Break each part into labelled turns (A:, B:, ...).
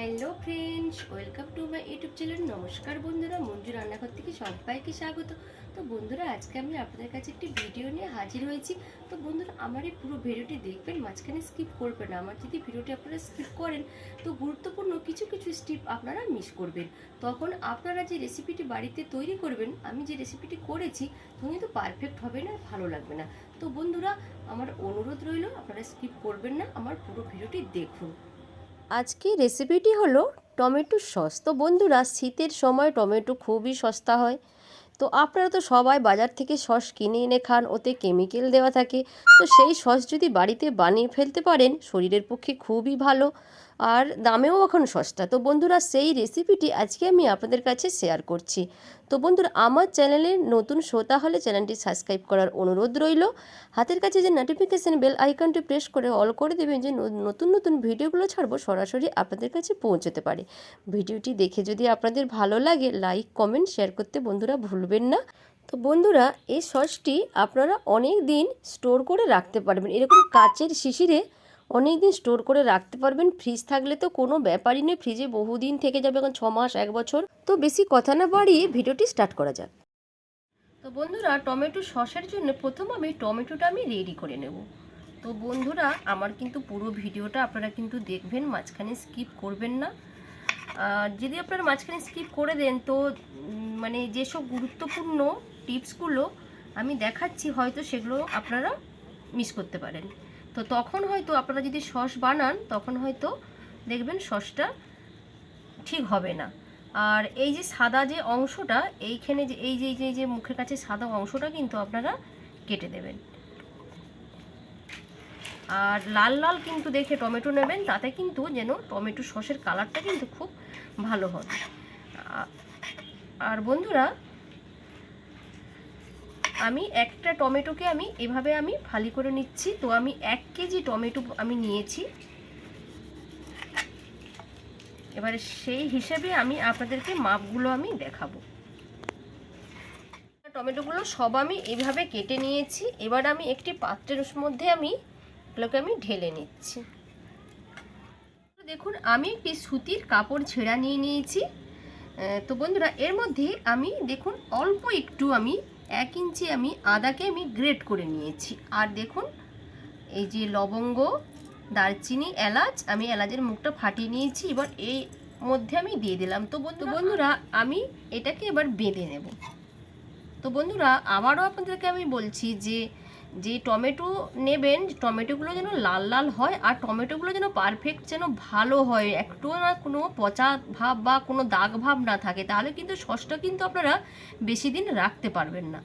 A: Hello friends, welcome to my YouTube channel. নমস্কার বন্ধুরা, মঞ্জু রান্নাঘর থেকে সবাইকে স্বাগত। তো বন্ধুরা, আজকে আমি আপনাদের কাছে একটি ভিডিও নিয়ে হাজির হয়েছি। তো বন্ধুরা, আমার এই পুরো ভিডিওটি দেখবেন, মাঝখানে স্কিপ করবেন না। আমার যদি ভিডিওটি আপনারা স্কিপ করেন, তো গুরুত্বপূর্ণ কিছু কিছু স্টেপ আপনারা মিস করবেন। তখন আপনারা যে রেসিপিটি বাড়িতে তৈরি করবেন, আমি যে রেসিপিটি করেছি তখন কিন্তু পারফেক্ট হবে না, ভালো লাগবে না। তো বন্ধুরা, আমার অনুরোধ রইল, আপনারা স্কিপ করবেন না, আমার পুরো ভিডিওটি দেখুন।
B: আজকে রেসিপিটি হলো টমেটো সস। তো বন্ধুরা, শীতের সময় টমেটো খুবই সস্তা হয়। তো আপনারা তো সবাই বাজার থেকে সস কিনে এনে খান, ওতে কেমিক্যাল দেওয়া থাকে। তো সেই সস যদি বাড়িতে বানিয়ে ফেলতে পারেন, শরীরের পক্ষে খুবই ভালো। আর দামেও এখন সস্তা। তো বন্ধুরা, সেই রেসিপিটি আজকে আমি আপনাদের কাছে শেয়ার করছি। তো বন্ধুরা, আমার চ্যানেলে নতুন শ্রোতা হলে চ্যানেলটি সাবস্ক্রাইব করার অনুরোধ রইল। হাতের কাছে যে নোটিফিকেশান বেল আইকনটি প্রেস করে অল করে দেবেন যে নতুন নতুন ভিডিওগুলো ছাড়বো, সরাসরি আপনাদের কাছে পৌঁছতে পারে। ভিডিওটি দেখে যদি আপনাদের ভালো লাগে লাইক কমেন্ট শেয়ার করতে বন্ধুরা ভুলবেন না। তো বন্ধুরা, এই সসটি আপনারা অনেক দিন স্টোর করে রাখতে পারবেন। এরকম কাচের শিশিরে অনেক দিন স্টোর করে রাখতে পারবেন। ফ্রিজ থাকলে তো কোনো ব্যাপারই নেই। ফ্রিজে বহুদিন থেকে যাবে, এখন ছ মাস, এক বছর। তো বেশি কথা না বাড়িয়ে ভিডিওটি স্টার্ট করা যাক।
A: তো বন্ধুরা, টমেটো সসের জন্য প্রথম আমি টমেটোটা আমি রেডি করে নেব। তো বন্ধুরা, আমার কিন্তু পুরো ভিডিওটা আপনারা কিন্তু দেখবেন, মাঝখানে স্কিপ করবেন না। আর যদি আপনারা মাঝখানে স্কিপ করে দেন, তো মানে যেসব গুরুত্বপূর্ণ টিপসগুলো আমি দেখাচ্ছি, হয়তো সেগুলো আপনারা মিস করতে পারেন। তো তখন হয়তো আপনারা যদি সস বানান, তখন হয়তো দেখবেন সসটা ঠিক হবে না। আর এই যে সাদা যে অংশটা, এইখানে যে, এই যে যে যে মুখের কাছে সাদা অংশটা কিন্তু আপনারা কেটে দেবেন। আর লাল লাল কিন্তু দেখে টমেটো নেবেন, তাতে কিন্তু যেন টমেটো সসের কালারটা কিন্তু খুব ভালো হবে আর বন্ধুরা আমি একটা টমেটোকে আমি এভাবে আমি ফালি করে নিচ্ছি। তো আমি এক কেজি টমেটো আমি নিয়েছি। এবারে সেই হিসেবে আমি আপনাদেরকে মাপগুলো আমি দেখাবো। টমেটোগুলো সব আমি এভাবে কেটে নিয়েছি। এবার আমি একটি পাত্রের মধ্যে আমি এগুলোকে আমি ঢেলে নিচ্ছি। দেখুন, আমি একটি সুতির কাপড় ছেঁড়া নিয়ে নিয়েছি। তো বন্ধুরা, এর মধ্যে আমি দেখুন, অল্প একটু আমি এক ইঞ্চি আমি আদাকে আমি গ্রেট করে নিয়েছি। আর দেখুন, এই যে লবঙ্গ, দারচিনি, এলাচ, আমি এলাচের মুখটা ফাটিয়ে নিয়েছি, এবার এই মধ্যে আমি দিয়ে দিলাম। তো বন্ধু বন্ধুরা, আমি এটাকে এবার বেঁধে নেব। তো বন্ধুরা, আবারও আপনাদেরকে আমি বলছি যে যে টমেটো নেবেন, টমেটোগুলো যেন লাল লাল হয় আর টমেটোগুলো যেন পারফেক্ট যেন ভালো হয়। একটুও না কোনো পচা ভাব বা কোনো দাগ ভাব না থাকে, তাহলে কিন্তু সসটা কিন্তু আপনারা বেশি দিন রাখতে পারবেন না।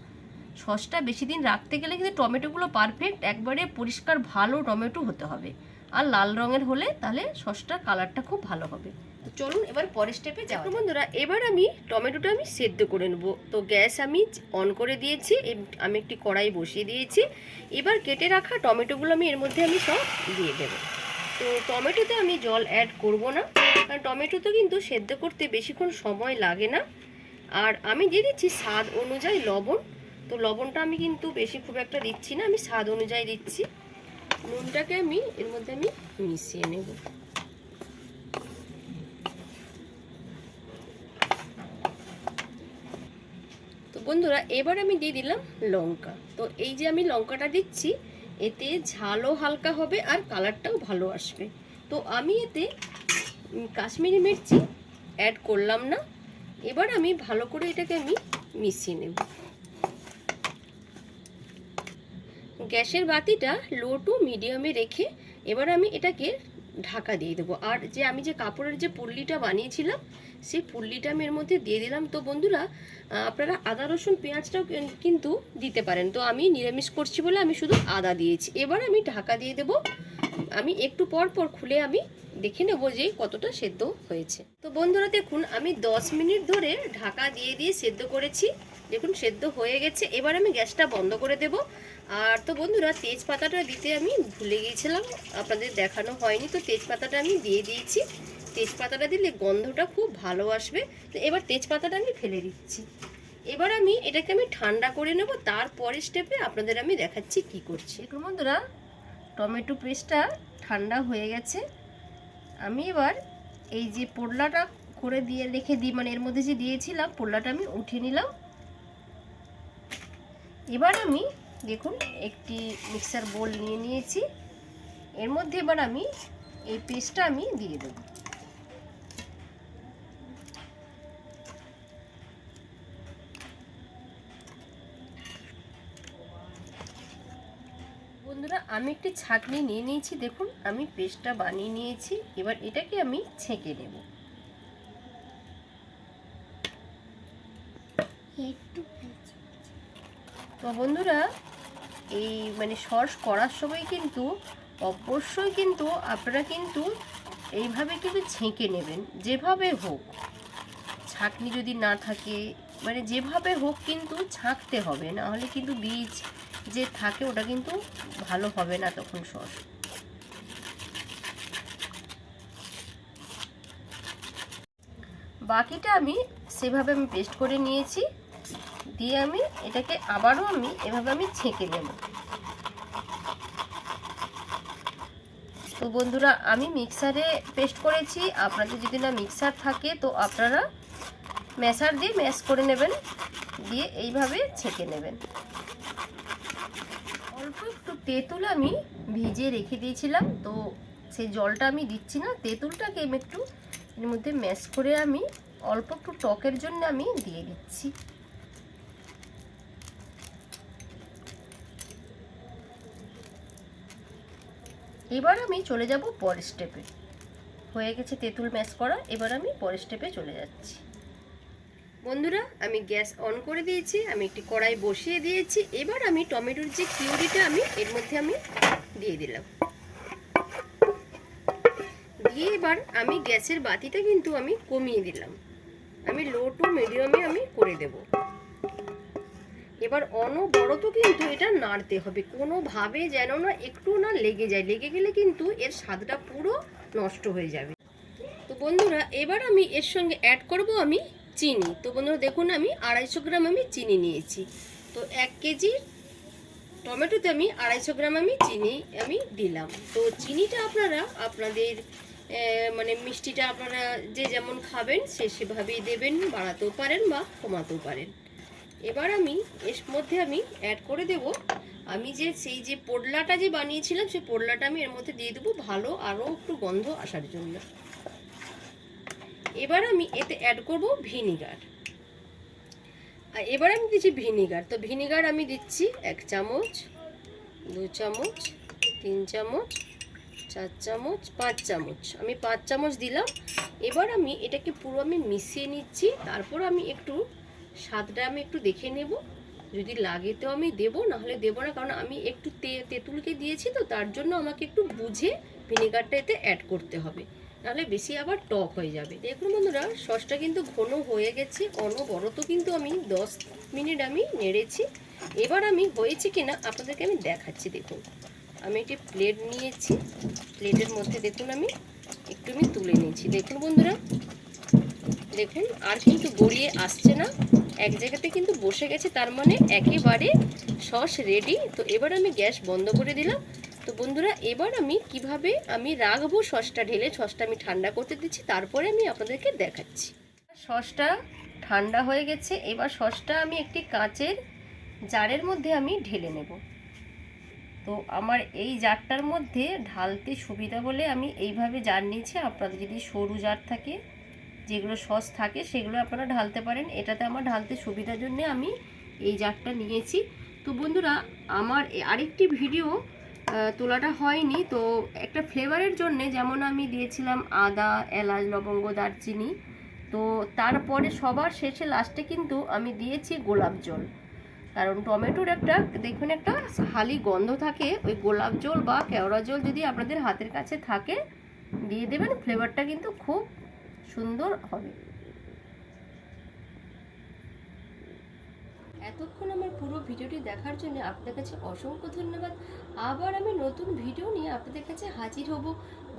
A: সসটা বেশি দিন রাখতে গেলে কিন্তু টমেটোগুলো পারফেক্ট একবারে পরিষ্কার ভালো টমেটো হতে হবে। আর লাল রঙের হলে তাহলে সসটার কালারটা খুব ভালো হবে। চলুন এবার পরের স্টেপে যাও বন্ধুরা এবার আমি টমেটোটা আমি সেদ্ধ করে নেব। তো গ্যাস আমি অন করে দিয়েছি আমি একটি কড়াই বসিয়ে দিয়েছি। এবার কেটে রাখা টমেটোগুলো আমি এর মধ্যে আমি সব দিয়ে দেবো। তো টমেটোতে আমি জল অ্যাড করব না কারণ টমেটোতে কিন্তু সেদ্ধ করতে বেশিক্ষণ সময় লাগে না। আর আমি দিয়ে দিচ্ছি স্বাদ অনুযায়ী লবণ। তো লবণটা আমি কিন্তু বেশি খুব একটা দিচ্ছি না আমি স্বাদ অনুযায়ী দিচ্ছি। নুনটাকে আমি এর মধ্যে আমি মিশিয়ে নেব। বন্ধুরা, এবার আমি দিয়ে দিলাম লঙ্কা। তো এই যে আমি লঙ্কাটা দিচ্ছি, এতে ঝালও হালকা হবে আর কালারটাও ভালো আসবে। তো আমি এতে কাশ্মীরি মির্চি অ্যাড করলাম না। এবার আমি ভালো করে এটাকে আমি মিশিয়ে নেব। গ্যাসের বাতিটা লো টু মিডিয়ামে রেখে এবার আমি এটাকে ঢাকা দিয়ে দেবো। আর যে আমি যে কাপড়ের যে পুল্লিটা বানিয়েছিলাম, সেই পুল্লিটা আমি এর মধ্যে দিয়ে দিলাম। তো বন্ধুরা আপনারা আদা, রসুন, পেঁয়াজটাও কিন্তু দিতে পারেন। তো আমি নিরামিষ করছি বলে আমি শুধু আদা দিয়েছি। এবার আমি ঢাকা দিয়ে দেবো। আমি একটু পর পর খুলে আমি দেখে নেব যে কতটা সেদ্ধ হয়েছে। তো বন্ধুরা দেখুন, আমি 10 মিনিট ধরে ঢাকা দিয়ে দিয়ে সেদ্ধ করেছি। দেখুন, সেদ্ধ হয়ে গেছে। এবার আমি গ্যাসটা বন্ধ করে দেব। আর তো বন্ধুরা, তেজপাতাটা দিতে আমি ভুলে গিয়েছিলাম। আপনাদের দেখানো হয়নি। তো তেজপাতাটা আমি দিয়ে দিয়েছি। তেজপাতাটা দিলে গন্ধটা খুব ভালো আসবে। তো এবার তেজপাতাটা আমি ফেলে দিচ্ছি। এবার আমি এটাকে আমি ঠান্ডা করে নেব। তারপরে স্টেপে আপনাদের আমি দেখাচ্ছি কি করছি। বন্ধুরা, টমেটো পেস্টটা ঠান্ডা হয়ে গেছে। আমি এবার এই যে পোড়লাটা করে দিয়ে রেখে দিই মানে এর মধ্যে যে দিয়েছিলাম, পোড়লাটা আমি উঠিয়ে নিলাম। এবার আমি দেখুন, একটি মিক্সার বোল নিয়ে নিয়েছি। এর মধ্যে এবার আমি এই পেস্টটা আমি দিয়ে দেবো। আমি একটি ছাঁকনি নিয়ে নিয়েছি দেখুন আমি পেস্টটা বানিয়ে নিয়েছি এবার এটাকে আমি ছেঁকে নেব। তো বন্ধুরা এই মানে সস করার সময় কিন্তু অবশ্যই কিন্তু আপনারা কিন্তু এইভাবে কিন্তু ছেঁকে নেবেন যেভাবে হোক। ছাঁকনি যদি না থাকে মানে যেভাবে হোক কিন্তু ছাঁকতে হবে না হলে কিন্তু বীজ যে থাকে ওটা কিন্তু ভালো হবে না তখন সস। বাকিটা আমি সেভাবে আমি পেস্ট করে নিয়েছি। দিয়ে আমি এটাকে আবারও আমি এভাবে আমি ছেঁকে নেব। তো বন্ধুরা, আমি মিক্সারে পেস্ট করেছি। আপনাদের যদি না মিক্সার থাকে, তো আপনারা ম্যাশার দিয়ে ম্যাশ করে নেবেন। দিয়ে এইভাবে ছেঁকে নেবেন। একটু তেঁতুল আমি ভিজিয়ে রেখে দিয়েছিলাম, তো সেই জলটা আমি দিচ্ছি না। তেঁতুলটাকে আমি একটু এর মধ্যে ম্যাশ করে আমি অল্প একটু টকের জন্য আমি দিয়ে দিচ্ছি। এবার আমি চলে যাব পরের স্টেপে হয়ে গেছে তেঁতুল ম্যাশ করা, এবার আমি পরের স্টেপে চলে যাচ্ছি। বন্ধুরা, আমি গ্যাস অন করে দিয়েছি, আমি একটি কড়াই বসিয়ে দিয়েছি, এবার আমি টমেটোর যে কিউরিটা আমি, এর মধ্যে আমি দিয়ে দিলাম। দিয়ে এবার আমি গ্যাসের বাতিটা কিন্তু আমি কমিয়ে দিলাম। আমি লো টু মিডিয়ামে আমি করে দেব। এবার অনবরত কিন্তু এটা নাড়তে হবে। কোনোভাবে যেন না একটু না লেগে যায়। লেগে গেলে কিন্তু এর স্বাদটা পুরো নষ্ট হয়ে যাবে। তো বন্ধুরা, এবার আমি এর সঙ্গে অ্যাড করব আমি চিনি। তো বন্ধুরা দেখুন, আমি আড়াইশো গ্রাম আমি চিনি নিয়েছি। তো এক কেজি টমেটোতে আমি আড়াইশো গ্রাম আমি চিনি আমি দিলাম। তো চিনিটা আপনারা আপনাদের মানে মিষ্টিটা আপনারা যে যেমন খাবেন, সে সেভাবেই দেবেন, বাড়াতেও পারেন বা কমাতেও পারেন। এবার আমি এর মধ্যে আমি অ্যাড করে দেব। আমি যে সেই যে পোডলাটা যে বানিয়েছিলাম সেই পোডলাটা আমি এর মধ্যে দিয়ে দেবো। ভালো আরও একটু গন্ধ আসার জন্য। এবার আমি এতে অ্যাড করব ভিনিগার আর এবার আমি দিচ্ছি ভিনিগার তো ভিনিগার আমি দিচ্ছি এক চামচ, দু চামচ, তিন চামচ, চার চামচ, পাঁচ চামচ। আমি পাঁচ চামচ দিলাম। এবার আমি এটাকে পুরো আমি মিশিয়ে নিচ্ছি। তারপর আমি একটু স্বাদটা আমি একটু দেখে নেব। যদি লাগে তো আমি দেবো, নাহলে দেবো না। কারণ আমি একটু তে, তেঁতুলকে দিয়েছি তো তার জন্য আমাকে একটু বুঝে ভিনেগারটা এতে অ্যাড করতে হবে। নাহলে বেশি আবার টক হয়ে যাবে। দেখুন বন্ধুরা, সসটা কিন্তু ঘন হয়ে গেছে অনবরত কিন্তু আমি দশ মিনিট আমি নেড়েছি। এবার আমি হয়েছে কিনা আপনাদেরকে আমি দেখাচ্ছি, দেখুন। আমি একটি প্লেট নিয়েছি, প্লেটের মধ্যে দেখুন আমি একটু আমি তুলে নিয়েছি। দেখুন বন্ধুরা, দেখুন, আর কিন্তু গড়িয়ে আসছে না। এক জায়গাতে কিন্তু বসে গেছে, তার মানে একেবারে সস রেডি তো এবার আমি গ্যাস বন্ধ করে দিলাম। তো বন্ধুরা, এবার আমি কীভাবে আমি রাখব সসটা ঢেলে? সসটা আমি ঠান্ডা করতে দিচ্ছি, তারপরে আমি আপনাদেরকে দেখাচ্ছি। সসটা ঠান্ডা হয়ে গেছে, এবার সসটা আমি একটি কাঁচের জারের মধ্যে আমি ঢেলে নেব। তো আমার এই জারটার মধ্যে ঢালতে সুবিধা বলে আমি এইভাবে জার নিয়েছি। আপনাদের যদি সরু জার থাকে, যেগুলো সস থাকে, সেগুলো আপনারা ঢালতে পারেন। এটাতে আমার ঢালতে সুবিধার জন্য আমি এই জারটা নিয়েছি। তো বন্ধুরা, আমার আরেকটি ভিডিও তোলাটা হয়নি। তো একটা ফ্লেভারের জন্য যেমন আমি দিয়েছিলাম আদা, এলাচ, লবঙ্গ, দারচিনি, তো তারপরে সবার শেষে লাস্টে কিন্তু আমি দিয়েছি গোলাপ জল। কারণ টমেটোর একটা দেখবেন একটা হালি গন্ধ থাকে, ওই গোলাপ জল বা কেওড়া জল যদি আপনাদের হাতের কাছে থাকে, দিয়ে দেবেন ফ্লেভারটা কিন্তু খুব সুন্দর হবে। এতক্ষণ আমার পুরো ভিডিওটি দেখার জন্য আপনাদের কাছে অসংখ্য ধন্যবাদ। আবার আমি নতুন ভিডিও নিয়ে আপনাদের কাছে হাজির হব।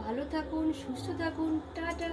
A: ভালো থাকুন, সুস্থ থাকুন, টাটা।